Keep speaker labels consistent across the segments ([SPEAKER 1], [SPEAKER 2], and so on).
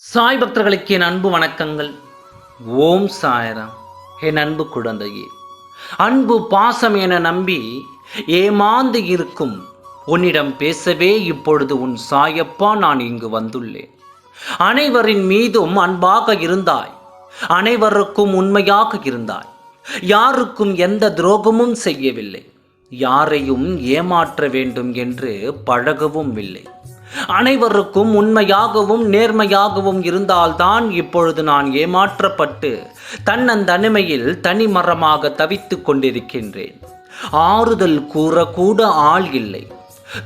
[SPEAKER 1] சாய் பக்தர்களுக்கு என் அன்பு வணக்கங்கள். ஓம் சாயராம். என் அன்பு குழந்தையே அன்பு பாசம் என நம்பி ஏமாந்து இருக்கும் உன்னிடம் பேசவே இப்பொழுது உன் சாயப்பா நான் இங்கு வந்துள்ளேன். அனைவரின் மீதும் அன்பாக இருந்தாய் அனைவருக்கும் உண்மையாக இருந்தாய். யாருக்கும் எந்த துரோகமும் செய்யவில்லை யாரையும் ஏமாற்ற வேண்டும் என்று பழகவும் இல்லை. அனைவருக்கும் உண்மையாகவும் நேர்மையாகவும் இருந்தால்தான் இப்பொழுது நான் ஏமாற்றப்பட்டு தன்னந்தனிமையில் தனிமரமாக தவித்துக் கொண்டிருக்கின்றேன். ஆறுதல் கூறக்கூட ஆள் இல்லை.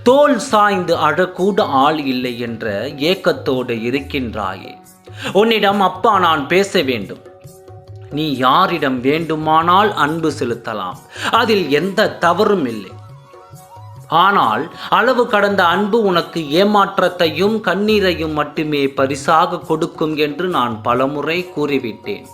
[SPEAKER 1] தோல் சாய்ந்து அழக்கூட ஆள் இல்லை என்ற ஏக்கத்தோடு இருக்கின்றாயே. உன்னிடம் அப்பா நான் பேச வேண்டும். நீ யாரிடம் வேண்டுமானால் அன்பு செலுத்தலாம். அதில் எந்த தவறும் இல்லை. ஆனால் அளவு கடந்த அன்பு உனக்கு ஏமாற்றத்தையும் கண்ணீரையும் மட்டுமே பரிசாக கொடுக்கும் என்று நான் பலமுறை கூறிவிட்டேன்.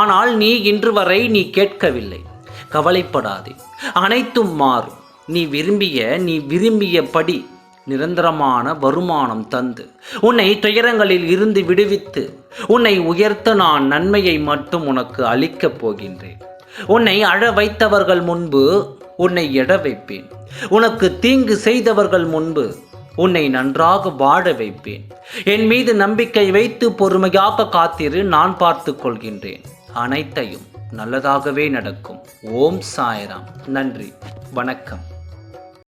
[SPEAKER 1] ஆனால் நீ இன்று வரை நீ கேட்கவில்லை. கவலைப்படாதே. அனைத்தும் மாறும். நீ விரும்பிய நீ விரும்பியபடி நிரந்தரமான வருமானம் தந்து உன்னை துயரங்களில் இருந்து விடுவித்து உன்னை உயர்த்த நான் நன்மையை மட்டும் உனக்கு அளிக்கப் போகின்றேன். உன்னை அழ வைத்தவர்கள் முன்பு உன்னை எட வைப்பேன். உனக்கு தீங்கு செய்தவர்கள் முன்பு உன்னை நன்றாக வாழ வைப்பேன். என் மீது நம்பிக்கை வைத்து பொறுமையாக காத்திரு நான் பார்த்து கொள்கின்றேன். அனைத்தையும் நல்லதாகவே நடக்கும். ஓம் சாய்ராம். நன்றி. வணக்கம்.